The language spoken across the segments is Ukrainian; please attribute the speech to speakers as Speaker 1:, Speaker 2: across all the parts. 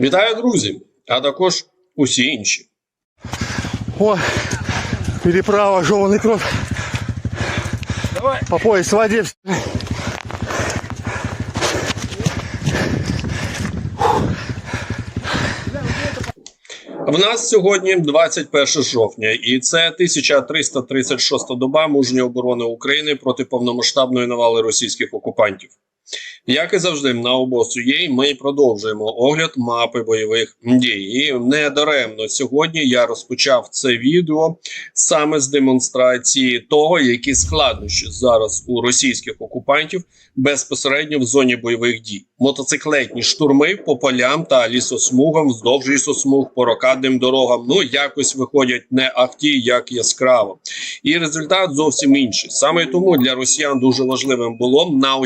Speaker 1: Вітаю, друзі, а також усі інші.
Speaker 2: О, переправа, жеванный крот.
Speaker 1: Давай.
Speaker 2: По пояс в воде.
Speaker 1: В нас сьогодні 21 жовтня, і це 1336 доба мужньої оборони України проти повномасштабної навали російських окупантів. Як і завжди, на обосу ЄЙ ми продовжуємо огляд мапи бойових дій. І недаремно сьогодні я розпочав це відео саме з демонстрації того, які складнощі зараз у російських окупантів безпосередньо в зоні бойових дій. Мотоциклетні штурми по полям та лісосмугам вздовж лісосмуг по рокадним дорогам. Ну якось виходять не ахті, як яскраво. І результат зовсім інший. Саме тому для росіян дуже важливим було на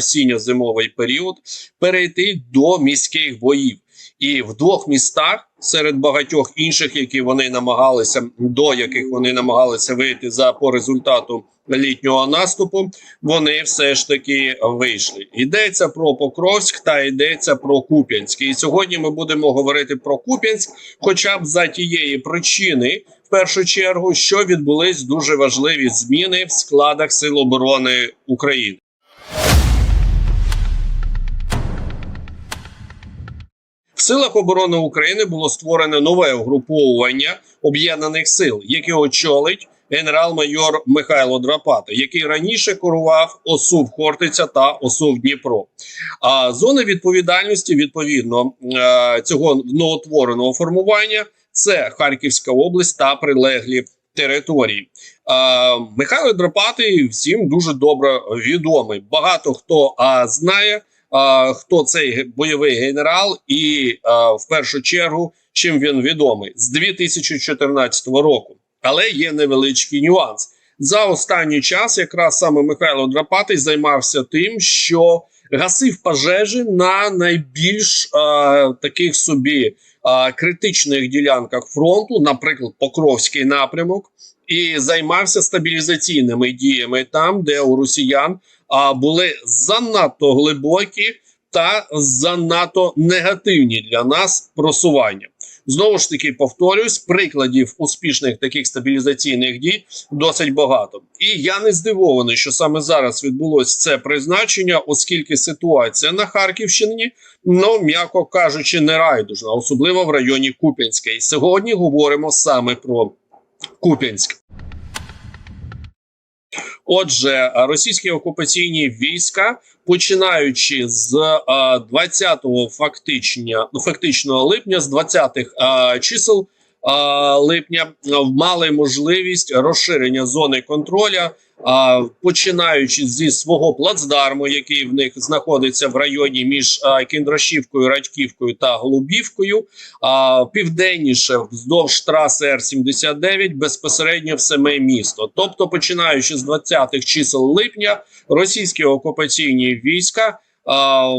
Speaker 1: осінньо-зимовий період перейти до міських боїв. І в двох містах серед багатьох інших, які вони намагалися до яких вони намагалися вийти за по результату літнього наступу, вони все ж таки вийшли. Йдеться про Покровськ та йдеться про Куп'янськ. І сьогодні ми будемо говорити про Куп'янськ, хоча б за тієї причини, в першу чергу, що відбулись дуже важливі зміни в складах Сил оборони України. В силах оборони України було створене нове угруповування об'єднаних сил, яке очолить генерал-майор Михайло Драпата, який раніше керував ОСУВ Хортиця та ОСУВ Дніпро. А зони відповідальності відповідно е, цього новотвореного формування це Харківська область та прилеглі території. Михайло Драпатий всім дуже добре відомий. Багато хто знає, хто цей бойовий генерал, і в першу чергу чим він відомий з 2014 року. Але є невеличкий нюанс. За останній час якраз саме Михайло Драпатий займався тим, що гасив пожежі на найбільш е, таких собі е, критичних ділянках фронту, наприклад, Покровський напрямок, і займався стабілізаційними діями там, де у росіян були занадто глибокі та занадто негативні для нас просування. Знову ж таки, повторюсь, прикладів успішних таких стабілізаційних дій досить багато. І я не здивований, що саме зараз відбулось це призначення, оскільки ситуація на Харківщині, ну м'яко кажучи, не райдужна, особливо в районі Куп'янська. І сьогодні говоримо саме про Куп'янськ. Отже, російські окупаційні війська, починаючи з е, 20-го фактично, ну, фактичного липня, з 20-х е, чисел е, липня, е, мали можливість розширення зони контроля, починаючи зі свого плацдарму, який в них знаходиться в районі між е, Кіндрашівкою, Радьківкою та Голубівкою, південніше вздовж траси Р-79 безпосередньо в саме місто. Тобто, починаючи з 20-х чисел липня, російські окупаційні війська.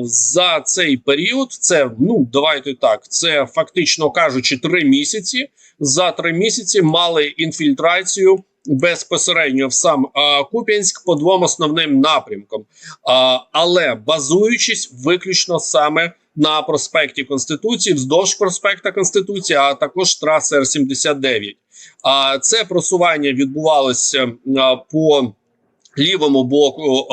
Speaker 1: За цей період, це ну давайте так, це фактично кажучи, три місяці. За три місяці мали інфільтрацію безпосередньо в сам а, Куп'янськ по двом основним напрямкам, а, але базуючись виключно саме на проспекті Конституції, вздовж проспекта Конституції, а також траси Р-79. А це просування відбувалося по лівому боку,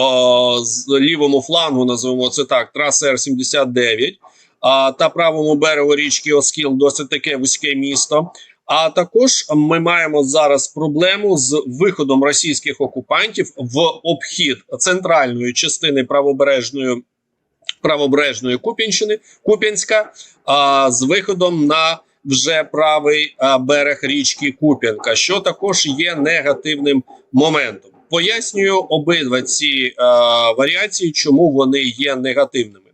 Speaker 1: з лівому флангу, називаємо це так, траси Р-79 а, та правому берегу річки Оскіл, досить таке вузьке місто. А також ми маємо зараз проблему з виходом російських окупантів в обхід центральної частини правобережної правобережної Куп'янщини, Куп'янська, а, з виходом на вже правий берег річки Куп'янка, що також є негативним моментом. Пояснюю обидва ці а, варіації, чому вони є негативними.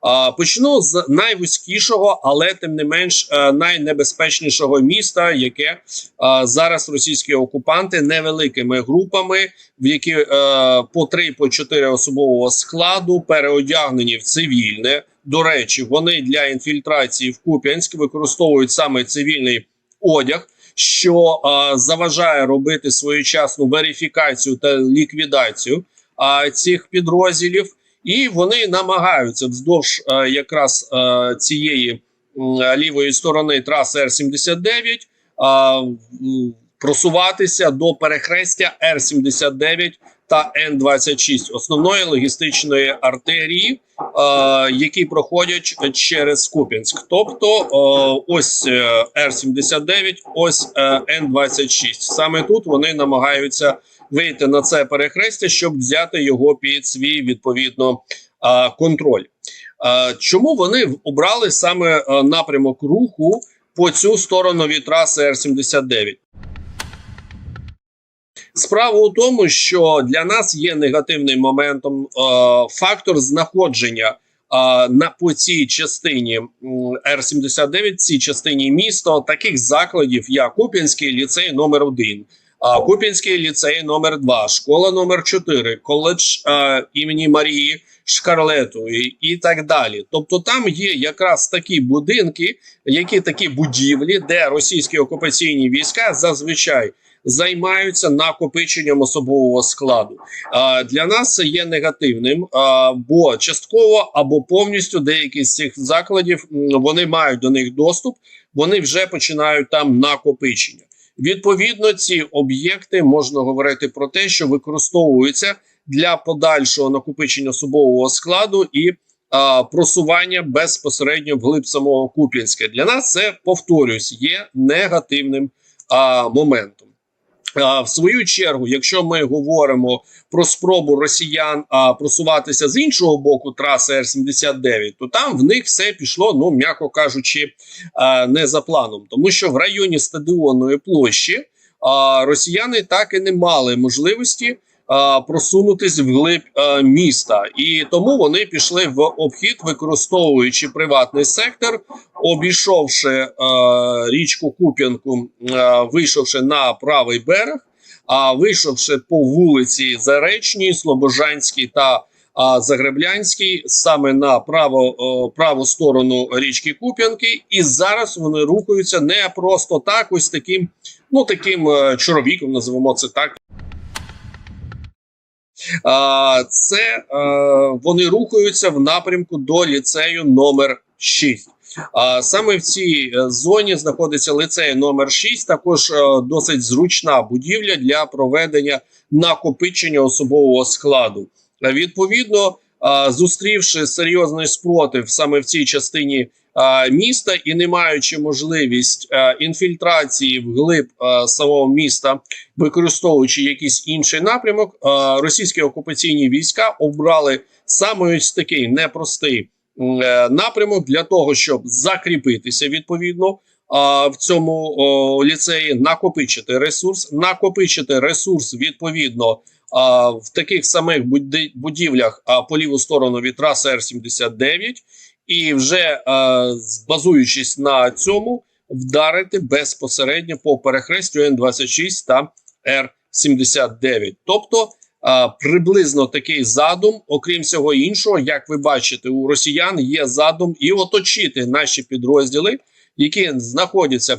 Speaker 1: А, Почну з найвузькішого, але тим не менш е, найнебезпечнішого міста, яке е, зараз російські окупанти невеликими групами, в які е, по 3 по 4 особового складу переодягнені в цивільне. До речі, вони для інфільтрації в Куп'янськ використовують саме цивільний одяг, що е, заважає робити своєчасну верифікацію та ліквідацію е, цих підрозділів. і вони намагаються вздовж е, якраз е, цієї е, лівої сторони траси Р-79 а, просуватися до перехрестя Р-79 та Н-26 основної логістичної артерії, е, які проходять через Куп'янськ. Тобто е, ось е, Р-79, ось е, Н-26. Саме тут вони намагаються вийти на це перехрестя, щоб взяти його під свій відповідно е, контроль. Е, Чому вони обрали саме е, напрямок руху по цю сторону від траси Р-79? Справа у тому, що для нас є негативним моментом е, фактор знаходження е, на по цій частині м, Р-79, цій частині міста, таких закладів, як Куп'янський ліцей номер 1 а, Куп'янський ліцей номер 2 школа номер 4 коледж е, імені Марії Шкарлетової і так далі. Тобто, там є якраз такі будинки, які такі будівлі, де російські окупаційні війська зазвичай займаються накопиченням особового складу. Для нас це є негативним, бо частково або повністю деякі з цих закладів вони мають до них доступ, вони вже починають там накопичення. Відповідно, ці об'єкти можна говорити про те, що використовуються для подальшого накопичення особового складу і а, просування безпосередньо вглиб самого Куп'янська. Для нас це повторюсь, є негативним а, моментом. В свою чергу, якщо ми говоримо про спробу росіян просуватися з іншого боку траси Р-79, то там в них все пішло, ну м'яко кажучи, не за планом, тому що в районі стадіонної площі росіяни так і не мали можливості просунутись вглиб міста, і тому вони пішли в обхід, використовуючи приватний сектор, обійшовши е, річку Куп'янку, е, вийшовши на правий берег, а вийшовши по вулиці Заречній, Слобожанській та Загреблянській, саме на право, праву сторону річки Куп'янки, і зараз вони рухаються не просто так, ось таким, ну таким е, чоловіком, називаємо це так. Це е, вони рухаються в напрямку до ліцею номер 6. А саме в цій е, зоні знаходиться ліцей номер 6, також е, досить зручна будівля для проведення накопичення особового складу. Відповідно, зустрівши серйозний спротив саме в цій частині міста і не маючи можливість е, інфільтрації вглиб е, самого міста, використовуючи якийсь інший напрямок, е, російські окупаційні війська обрали саме ось такий непростий е, напрямок для того, щоб закріпитися відповідно в цьому ліцеї, накопичити ресурс, накопичити ресурс відповідно в таких самих будівлях а, по ліву сторону від траси Р-79, і вже з- базуючись на цьому, вдарити безпосередньо по перехрестю Н-26 та Р-79. Тобто а, приблизно такий задум, окрім всього іншого, як ви бачите, у росіян є задум і оточити наші підрозділи, які знаходяться а,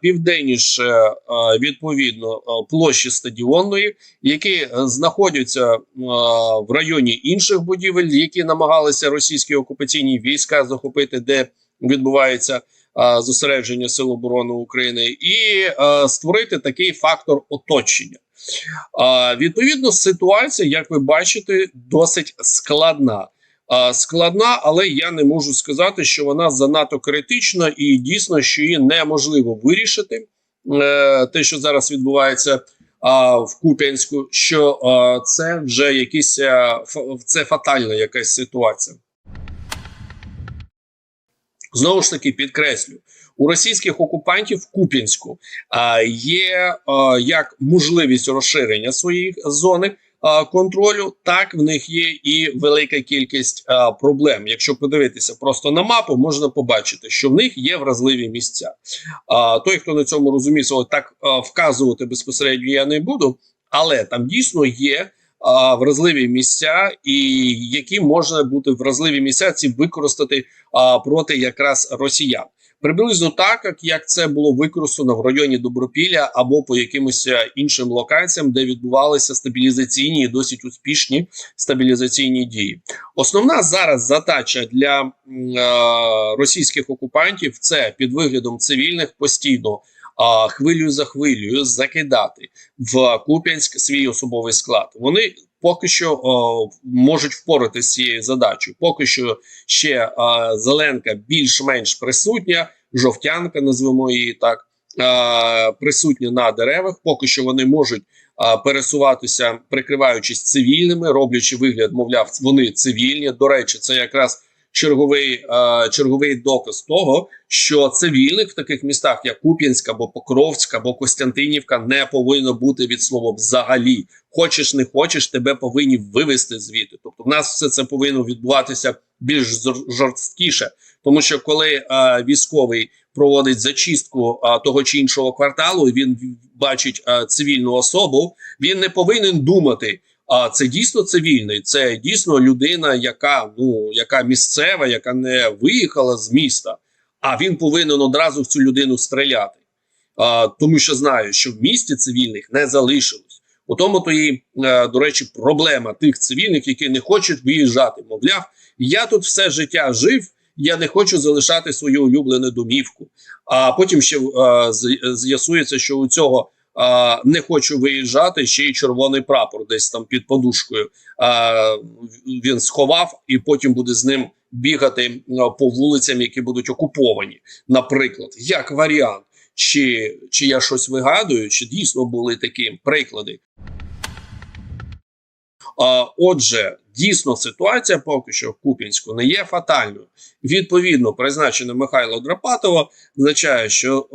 Speaker 1: південніше відповідно площі стадіонної, які знаходяться в районі інших будівель, які намагалися російські окупаційні війська захопити, де відбувається зосередження Сил оборони України, і створити такий фактор оточення. Відповідно, ситуація, як ви бачите, досить складна. А, складна, але я не можу сказати, що вона занадто критична і дійсно, що її неможливо вирішити. Е, те, що зараз відбувається в Куп'янську, що це вже якісь це фатальна якась ситуація. Знову ж таки підкреслю, у російських окупантів в Куп'янську є як можливість розширення своєї зони контролю, так в них є і велика кількість проблем. Якщо подивитися просто на мапу, можна побачити, що в них є вразливі місця. Той, хто на цьому розуміється, от так вказувати безпосередньо я не буду, але там дійсно є. Вразливі місця, і які можна бути вразливі місця ці використати а, проти якраз росіян. Приблизно так, як, це було використано в районі Добропілля або по якимось е, іншим локаціям, де відбувалися стабілізаційні і досить успішні стабілізаційні дії. Основна зараз задача для е, російських окупантів це під виглядом цивільних постійно хвилю за хвилею закидати в Куп'янськ свій особовий склад. Вони поки що о, можуть впоратися з цією задачею. Поки що ще о, Зеленка більш-менш присутня, жовтянка, назвемо її так, о, присутня на деревах. Поки що вони можуть о, пересуватися, прикриваючись цивільними, роблячи вигляд, мовляв, вони цивільні. До речі, це якраз черговий, е, черговий доказ того, що цивільних в таких містах, як Куп'янськ або Покровськ або Костянтинівка, не повинно бути від слова взагалі. Хочеш, не хочеш, тебе повинні вивести звідти. Тобто, в нас все це повинно відбуватися більш жорсткіше, тому що коли е, військовий проводить зачистку е, того чи іншого кварталу, він бачить е, цивільну особу, він не повинен думати. А це дійсно цивільний, це дійсно людина, яка ну яка місцева, яка не виїхала з міста. А він повинен одразу в цю людину стріляти, а, тому що знає, що в місті цивільних не залишилось. У тому то і, е, до речі, проблема тих цивільних, які не хочуть виїжджати. Мовляв, я тут все життя жив, я не хочу залишати свою улюблену домівку. А потім ще е, з'ясується, що у цього а, не хочу виїжджати, ще й червоний прапор десь там під подушкою. А, він сховав і потім буде з ним бігати по вулицям, які будуть окуповані. Наприклад, як варіант, чи, чи я щось вигадую, чи дійсно були такі приклади. Отже, дійсно ситуація поки що в Куп'янську не є фатальною. Відповідно, призначення Михайла Драпатова означає, що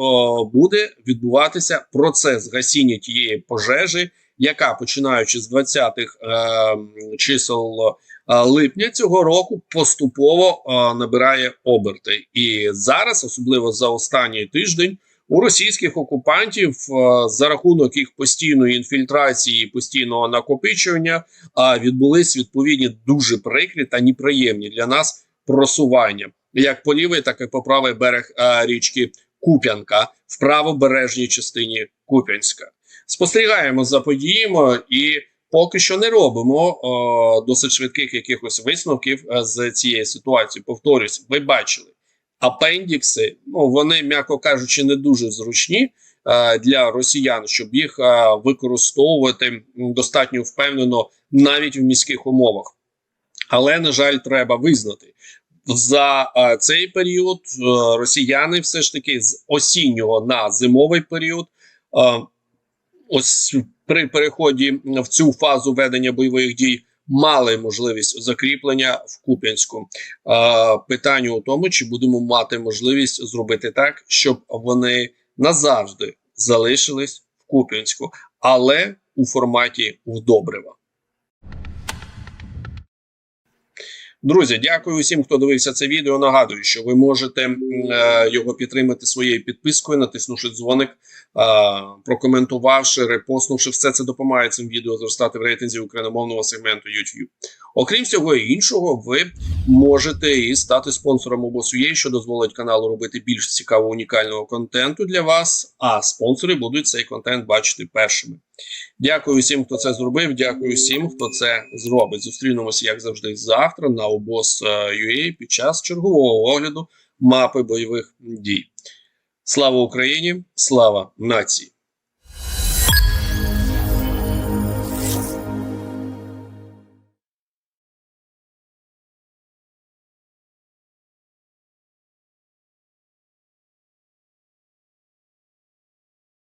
Speaker 1: буде відбуватися процес гасіння тієї пожежі, яка починаючи з 20-х е, чисел е, липня цього року поступово е, набирає оберти. І зараз, особливо за останній тиждень, у російських окупантів е, за рахунок їх постійної інфільтрації, постійного накопичування е, відбулись відповідні дуже прикрі та неприємні для нас просування, як по лівий, так і по правий берег е, річки Куп'янка в правобережній частині Куп'янська. Спостерігаємо за подіями і поки що не робимо е, досить швидких якихось висновків з цієї ситуації. Повторюсь, ви бачили апендікси. Ну вони, м'яко кажучи, не дуже зручні е, для росіян, щоб їх е, використовувати достатньо впевнено навіть в міських умовах. Але на жаль, треба визнати. За е, цей період е, росіяни все ж таки з осіннього на зимовий період, е, ось при переході в цю фазу ведення бойових дій, мали можливість закріплення в Куп'янську. Питання у тому, чи будемо мати можливість зробити так, щоб вони назавжди залишились в Куп'янську, але у форматі вдобрива. Друзі, дякую усім, хто дивився це відео. Нагадую, що ви можете е, його підтримати своєю підпискою, натиснувши дзвоник, е, прокоментувавши, репостнувши. Все це допомагає цим відео зростати в рейтинзі україномовного сегменту YouTube. Окрім всього іншого, ви можете і стати спонсором обосує, що дозволить каналу робити більш цікавого унікального контенту для вас. А спонсори будуть цей контент бачити першими. Дякую всім, хто це зробив. Дякую всім, хто це зробить. Зустрінемося, як завжди, завтра на обоз.ua під час чергового огляду мапи бойових дій. Слава Україні! Слава нації!